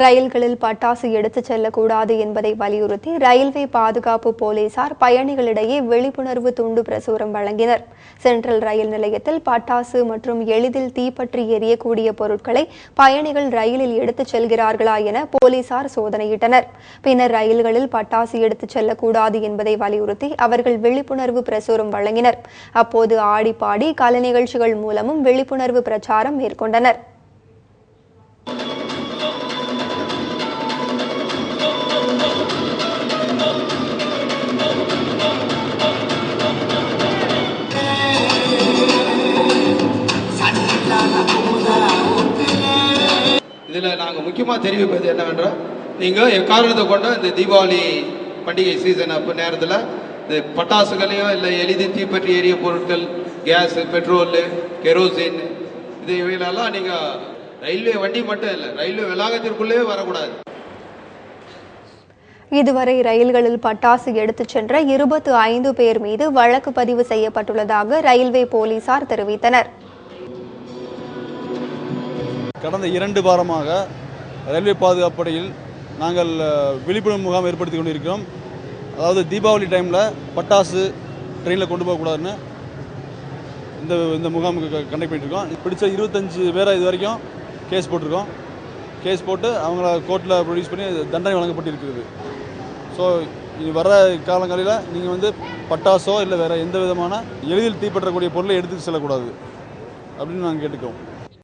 ரயில்களில் பட்டாசு எடுத்துச் செல்லக்கூடாது என்பதை வலியுறுத்தி ரயில்வே பாதுகாப்பு போலீசார் பயணிகளிடையே விழிப்புணர்வு துண்டு பிரசுரம் வழங்கினர். சென்ட்ரல் ரயில் நிலையத்தில் பட்டாசு மற்றும் எளிதில் தீப்பற்றி எரியக்கூடிய பொருட்களை பயணிகள் ரயிலில் எடுத்துச் செல்கிறார்களா என போலீசார் சோதனையிட்டனர். பின்னர் ரயில்களில் பட்டாசு எடுத்துச் செல்லக்கூடாது என்பதை வலியுறுத்தி அவர்கள் விழிப்புணர்வு பிரசுரம் வழங்கினர். அப்போது ஆடி பாடி கலை நிகழ்ச்சிகள் மூலமும் விழிப்புணர்வு பிரச்சாரம் மேற்கொண்டனர். இதில் நாங்கள் முக்கியமாக தெரிவிப்பது என்னவென்றால் நீங்கள் எக்காரணத்தை கொண்டு இந்த தீபாவளி பண்டிகை சீசன் அப்போ நேரத்தில் இந்த பட்டாசுகளையும் இல்லை எளிதி தீப்பற்றி எரிய பொருட்கள் கேஸு பெட்ரோலு கெரோசின் இது இவைகளெல்லாம் நீங்கள் ரயில்வே வண்டி மட்டும் இல்லை ரயில்வே வளாகத்திற்குள்ளேயே வரக்கூடாது. இதுவரை ரயில்களில் பட்டாசு எடுத்துச் சென்ற இருபத்து ஐந்து பேர் மீது வழக்கு பதிவு செய்யப்பட்டுள்ளதாக ரயில்வே போலீசார் தெரிவித்தனர். கடந்த இரண்டு வாரமாக ரயில்வே பாதுகாப்படையில் நாங்கள் விழிப்புணர்வு முகாம் ஏற்படுத்தி கொண்டிருக்கிறோம். அதாவது தீபாவளி டைமில் பட்டாசு ட்ரெயினில் கொண்டு போகக்கூடாதுன்னு இந்த இந்த முகாம் கண்டக்ட் பண்ணிட்டுருக்கோம் பிடிச்ச இருபத்தஞ்சு பேரை இது வரைக்கும் கேஸ் போட்டிருக்கோம். கேஸ் போட்டு அவங்கள கோர்ட்டில் ப்ரொடியூஸ் பண்ணி தண்டனை வழங்கப்பட்டிருக்கிறது. ஸோ இனி வர காலங்களில் நீங்கள் வந்து பட்டாசோ இல்லை வேறு எந்த விதமான எளிதில் தீப்பற்றக்கூடிய பொருளை எடுத்துட்டு செல்லக்கூடாது அப்படின்னு நாங்கள் கேட்டுக்கிறோம்.